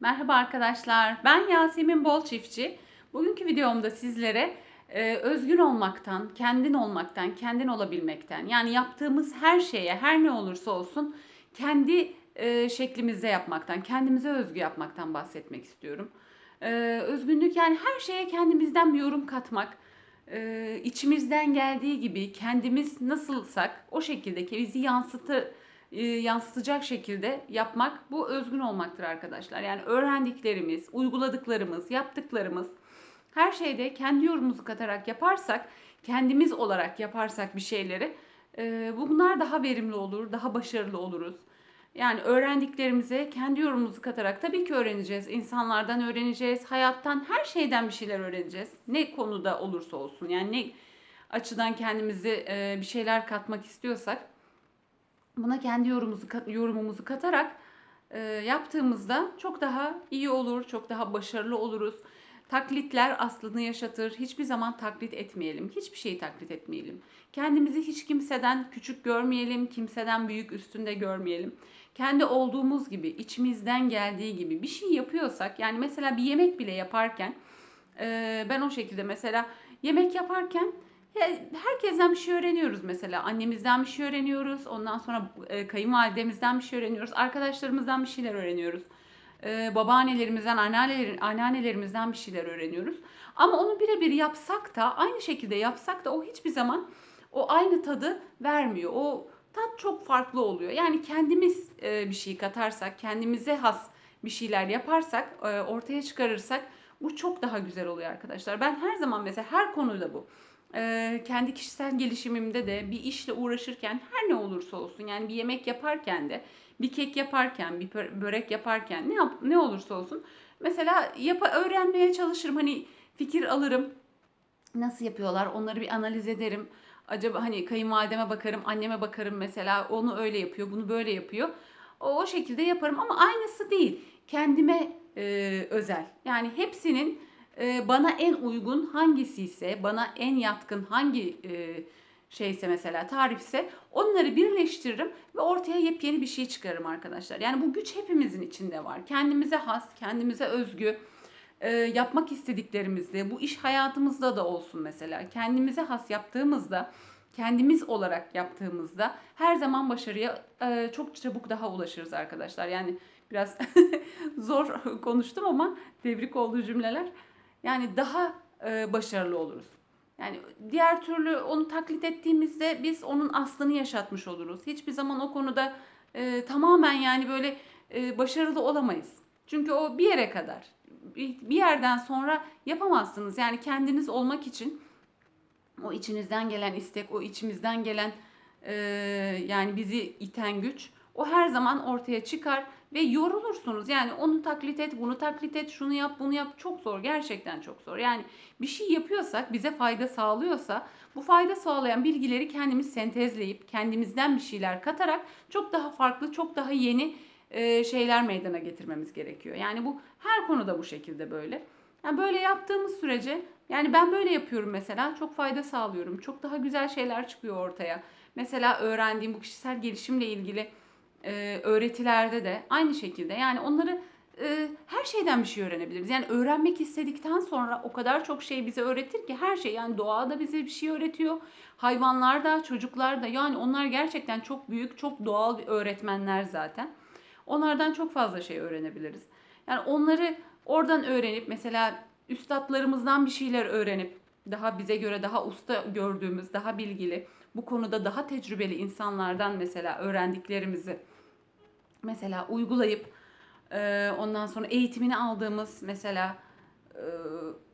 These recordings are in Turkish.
Merhaba arkadaşlar, ben Yasemin Bol Çiftçi. Bugünkü videomda sizlere e, özgün olmaktan, kendin olmaktan, kendin olabilmekten, yani yaptığımız her şeye, her ne olursa olsun kendi e, şeklimizde yapmaktan, kendimize özgü yapmaktan bahsetmek istiyorum. E, özgünlük yani her şeye kendimizden bir yorum katmak, e, içimizden geldiği gibi kendimiz nasılsak o şekilde bizi yansıtı e, yansıtacak şekilde yapmak bu özgün olmaktır arkadaşlar. Yani öğrendiklerimiz, uyguladıklarımız, yaptıklarımız her şeyde kendi yorumumuzu katarak yaparsak, kendimiz olarak yaparsak bir şeyleri e, bunlar daha verimli olur, daha başarılı oluruz. Yani öğrendiklerimize kendi yorumumuzu katarak tabii ki öğreneceğiz. İnsanlardan öğreneceğiz, hayattan, her şeyden bir şeyler öğreneceğiz. Ne konuda olursa olsun yani ne açıdan kendimizi e, bir şeyler katmak istiyorsak buna kendi yorumumuzu, yorumumuzu katarak e, yaptığımızda çok daha iyi olur, çok daha başarılı oluruz. Taklitler aslını yaşatır. Hiçbir zaman taklit etmeyelim. Hiçbir şeyi taklit etmeyelim. Kendimizi hiç kimseden küçük görmeyelim, kimseden büyük üstünde görmeyelim. Kendi olduğumuz gibi, içimizden geldiği gibi bir şey yapıyorsak, yani mesela bir yemek bile yaparken, e, ben o şekilde mesela yemek yaparken herkesten bir şey öğreniyoruz mesela. Annemizden bir şey öğreniyoruz. Ondan sonra e, kayınvalidemizden bir şey öğreniyoruz. Arkadaşlarımızdan bir şeyler öğreniyoruz. E, babaannelerimizden, anneanneler, anneannelerimizden bir şeyler öğreniyoruz. Ama onu birebir yapsak da, aynı şekilde yapsak da o hiçbir zaman o aynı tadı vermiyor. O tat çok farklı oluyor. Yani kendimiz e, bir şey katarsak, kendimize has bir şeyler yaparsak, ortaya çıkarırsak bu çok daha güzel oluyor arkadaşlar. Ben her zaman mesela her konuda bu kendi kişisel gelişimimde de bir işle uğraşırken her ne olursa olsun yani bir yemek yaparken de bir kek yaparken bir börek yaparken ne yap, ne olursa olsun mesela yap öğrenmeye çalışırım. Hani fikir alırım. Nasıl yapıyorlar? Onları bir analiz ederim. Acaba hani kayınvalideme bakarım anneme bakarım mesela. Onu öyle yapıyor bunu böyle yapıyor. O, o şekilde yaparım ama aynısı değil. Kendime e, özel. Yani hepsinin bana en uygun hangisi ise, bana en yatkın hangi e, şeyse mesela tarifse onları birleştiririm ve ortaya yepyeni bir şey çıkarırım arkadaşlar. Yani bu güç hepimizin içinde var. Kendimize has, kendimize özgü e, yapmak istediklerimizde, bu iş hayatımızda da olsun mesela. Kendimize has yaptığımızda, kendimiz olarak yaptığımızda her zaman başarıya e, çok çabuk daha ulaşırız arkadaşlar. Yani biraz zor konuştum ama tebrik olduğu cümleler. Yani daha e, başarılı oluruz. Yani diğer türlü onu taklit ettiğimizde biz onun aslını yaşatmış oluruz. Hiçbir zaman o konuda e, tamamen yani böyle e, başarılı olamayız. Çünkü o bir yere kadar. Bir yerden sonra yapamazsınız. Yani kendiniz olmak için o içinizden gelen istek, o içimizden gelen e, yani bizi iten güç o her zaman ortaya çıkar ve yorulursunuz. Yani onu taklit et, bunu taklit et, şunu yap, bunu yap. Çok zor. Gerçekten çok zor. Yani bir şey yapıyorsak, bize fayda sağlıyorsa bu fayda sağlayan bilgileri kendimiz sentezleyip kendimizden bir şeyler katarak çok daha farklı, çok daha yeni e, şeyler meydana getirmemiz gerekiyor. Yani bu her konuda bu şekilde böyle. Yani böyle yaptığımız sürece yani ben böyle yapıyorum mesela çok fayda sağlıyorum. Çok daha güzel şeyler çıkıyor ortaya. Mesela öğrendiğim bu kişisel gelişimle ilgili e, öğretilerde de aynı şekilde yani onları e, her şeyden bir şey öğrenebiliriz. Yani öğrenmek istedikten sonra o kadar çok şey bize öğretir ki her şey yani doğa da bize bir şey öğretiyor. Hayvanlar da çocuklar da yani onlar gerçekten çok büyük çok doğal öğretmenler zaten. Onlardan çok fazla şey öğrenebiliriz. Yani onları oradan öğrenip mesela üstadlarımızdan bir şeyler öğrenip daha bize göre daha usta gördüğümüz, daha bilgili, bu konuda daha tecrübeli insanlardan mesela öğrendiklerimizi mesela uygulayıp e, ondan sonra eğitimini aldığımız mesela e,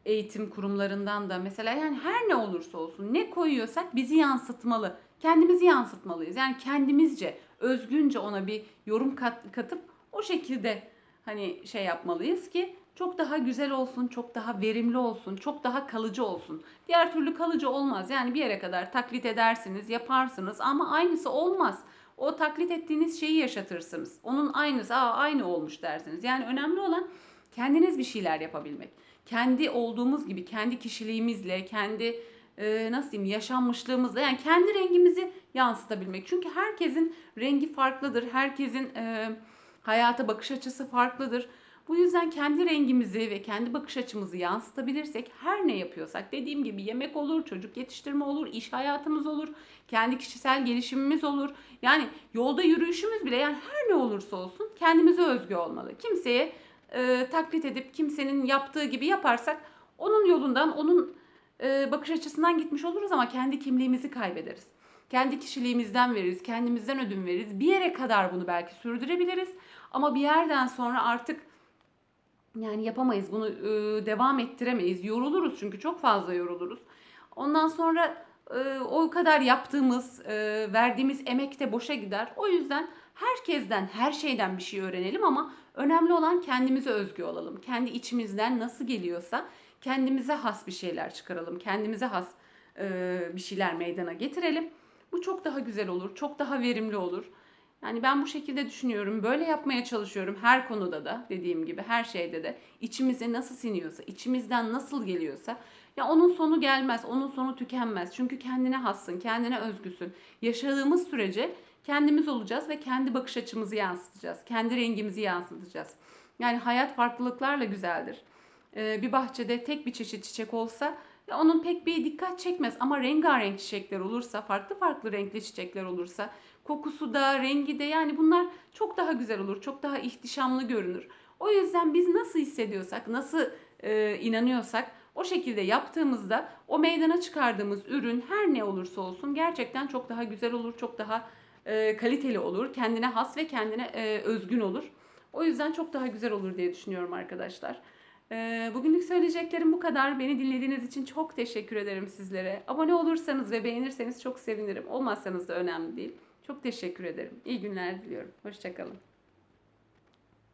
eğitim kurumlarından da mesela yani her ne olursa olsun ne koyuyorsak bizi yansıtmalı. Kendimizi yansıtmalıyız. Yani kendimizce, özgünce ona bir yorum kat, katıp o şekilde hani şey yapmalıyız ki çok daha güzel olsun, çok daha verimli olsun, çok daha kalıcı olsun. Diğer türlü kalıcı olmaz. Yani bir yere kadar taklit edersiniz, yaparsınız ama aynısı olmaz. O taklit ettiğiniz şeyi yaşatırsınız. Onun aynısı, aa aynı olmuş dersiniz. Yani önemli olan kendiniz bir şeyler yapabilmek. Kendi olduğumuz gibi, kendi kişiliğimizle, kendi e, nasıl diyeyim yaşanmışlığımızla yani kendi rengimizi yansıtabilmek. Çünkü herkesin rengi farklıdır. Herkesin e, hayata bakış açısı farklıdır. Bu yüzden kendi rengimizi ve kendi bakış açımızı yansıtabilirsek her ne yapıyorsak dediğim gibi yemek olur, çocuk yetiştirme olur, iş hayatımız olur, kendi kişisel gelişimimiz olur. Yani yolda yürüyüşümüz bile yani her ne olursa olsun kendimize özgü olmalı. Kimseye e, taklit edip kimsenin yaptığı gibi yaparsak onun yolundan, onun e, bakış açısından gitmiş oluruz ama kendi kimliğimizi kaybederiz. Kendi kişiliğimizden veririz, kendimizden ödün veririz. Bir yere kadar bunu belki sürdürebiliriz ama bir yerden sonra artık yani yapamayız, bunu e, devam ettiremeyiz. Yoruluruz çünkü çok fazla yoruluruz. Ondan sonra e, o kadar yaptığımız, e, verdiğimiz emek de boşa gider. O yüzden herkesten, her şeyden bir şey öğrenelim ama önemli olan kendimize özgü olalım. Kendi içimizden nasıl geliyorsa kendimize has bir şeyler çıkaralım. Kendimize has e, bir şeyler meydana getirelim. Bu çok daha güzel olur, çok daha verimli olur. Yani ben bu şekilde düşünüyorum. Böyle yapmaya çalışıyorum her konuda da dediğim gibi her şeyde de içimize nasıl siniyorsa, içimizden nasıl geliyorsa ya onun sonu gelmez, onun sonu tükenmez. Çünkü kendine hassın, kendine özgüsün. Yaşadığımız sürece kendimiz olacağız ve kendi bakış açımızı yansıtacağız. Kendi rengimizi yansıtacağız. Yani hayat farklılıklarla güzeldir. Ee, bir bahçede tek bir çeşit çiçek olsa ya onun pek bir dikkat çekmez ama rengarenk çiçekler olursa, farklı farklı renkli çiçekler olursa, kokusu da, rengi de yani bunlar çok daha güzel olur, çok daha ihtişamlı görünür. O yüzden biz nasıl hissediyorsak, nasıl e, inanıyorsak o şekilde yaptığımızda o meydana çıkardığımız ürün her ne olursa olsun gerçekten çok daha güzel olur, çok daha e, kaliteli olur, kendine has ve kendine e, özgün olur. O yüzden çok daha güzel olur diye düşünüyorum arkadaşlar. Ee, Bugünlük söyleyeceklerim bu kadar. Beni dinlediğiniz için çok teşekkür ederim sizlere. Abone olursanız ve beğenirseniz çok sevinirim. Olmazsanız da önemli değil. Çok teşekkür ederim. İyi günler diliyorum. Hoşçakalın.